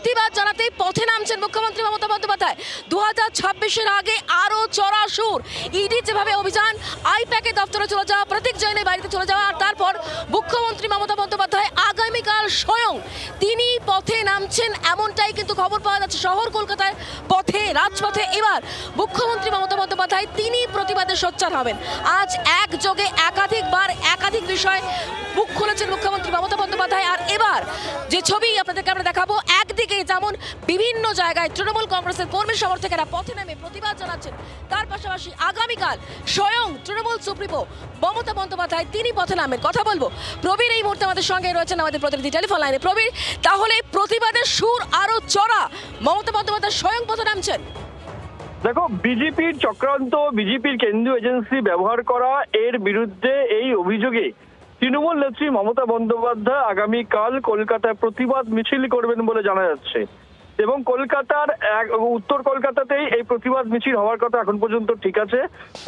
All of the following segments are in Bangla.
প্রতিবাদ জানাতেই পথে নামছেন মুখ্যমন্ত্রী মমতা বন্দ্যোপাধ্যায়। দু হাজার ছাব্বিশের আগে আরও চড়া সুর। ইডি যেভাবে অভিযান, আইপ্যাকে দপ্তরে চলে যাওয়া, প্রতীক জৈনের বাড়িতে চলে যাওয়া, আর তারপর মুখ্যমন্ত্রী মমতা বন্দ্যোপাধ্যায় আগামীকাল স্বয়ং তিনি পথে নামছেন, এমনটাই কিন্তু খবর পাওয়া যাচ্ছে শহর কলকাতায় পথে, রাজপথে। এবার মুখ্যমন্ত্রী মমতা বন্দ্যোপাধ্যায় তিনি প্রতিবাদে সোচ্চার হবেন। আজ একযোগে একাধিকবার একাধিক বিষয় মুখ খুলেছেন মুখ্যমন্ত্রী মমতা বন্দ্যোপাধ্যায়। আর এবার যে ছবি আপনাদেরকে আমরা দেখাবো একদিন বিভিন্ন জায়গায় তৃণমূল কংগ্রেসের কর্মী সমর্থকেরা পথে নেমে প্রতিবাদ জানাচ্ছেন। তার পাশাপাশি আগামীকাল স্বয়ং তৃণমূল সুপ্রিমো মমতা বন্দ্যোপাধ্যায় তিনি পথে নামেন। কথা বলব। প্রবীর এই মুহূর্তে আমাদের সঙ্গে রয়েছেন আমাদের প্রতিনিধি টেলিফোন লাইনে। প্রবীর, তাহলে প্রতিবাদের সুর আরও চড়া। মমতা বন্দ্যোপাধ্যায় স্বয়ং পথে নামছেন। দেখো, বিজেপির চক্রান্ত, বিজেপির কেন্দ্রীয় এজেন্সি ব্যবহার করা, এর বিরুদ্ধে এই অভিযোগে তৃণমূল নেত্রী মমতা বন্দ্যোপাধ্যায় আগামীকাল কলকাতায় প্রতিবাদ মিছিল করবেন বলে জানা যাচ্ছে। এবং কলকাতার উত্তর কলকাতাতেই এই প্রতিবাদ মিছিল হওয়ার কথা এখন পর্যন্ত ঠিক আছে।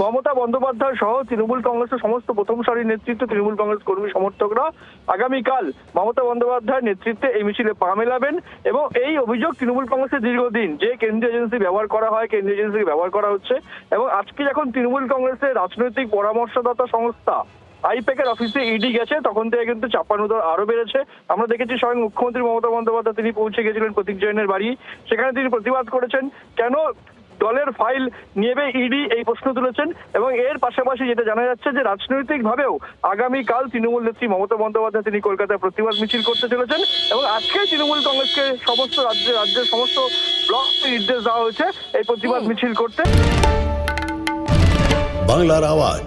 মমতা বন্দ্যোপাধ্যায় সহ তৃণমূল কংগ্রেসের সমস্ত প্রথম সারির নেতৃত্ব তৃণমূল কংগ্রেস কর্মী সমর্থকরা আগামীকাল মমতা বন্দ্যোপাধ্যায়ের নেতৃত্বে এই মিছিলে পা মেলাবেন এবং এই অভিযোগ তৃণমূল কংগ্রেসের দীর্ঘদিন যে কেন্দ্রীয় এজেন্সি ব্যবহার করা হয়, কেন্দ্রীয় এজেন্সি ব্যবহার করা হচ্ছে এবং আজকে যখন তৃণমূল কংগ্রেসের রাজনৈতিক পরামর্শদাতা সংস্থা আইপ্যাকের অফিসে ইডি গেছে তখন থেকে কিন্তু চাপানুদর আরও বেড়েছে। আমরা দেখেছি স্বয়ং মুখ্যমন্ত্রী মমতা বন্দ্যোপাধ্যায় তিনি পৌঁছে গেছিলেন প্রতীক জৈনের বাড়ি। সেখানে তিনি প্রতিবাদ করেছেন কেন দলের ফাইল নিয়ে ইডি এই প্রশ্ন তুলেছেন? এবং এর পাশাপাশি যেটা জানা যাচ্ছে যে রাজনৈতিক ভাবেও আগামীকাল তৃণমূল নেত্রী মমতা বন্দ্যোপাধ্যায় তিনি কলকাতায় প্রতিবাদ মিছিল করতে চলেছেন। এবং আজকে তৃণমূল কংগ্রেসকে সমস্ত রাজ্যে রাজ্যের সমস্ত ব্লক নির্দেশ দেওয়া হয়েছে এই প্রতিবাদ মিছিল করতে। বাংলার আওয়াজ।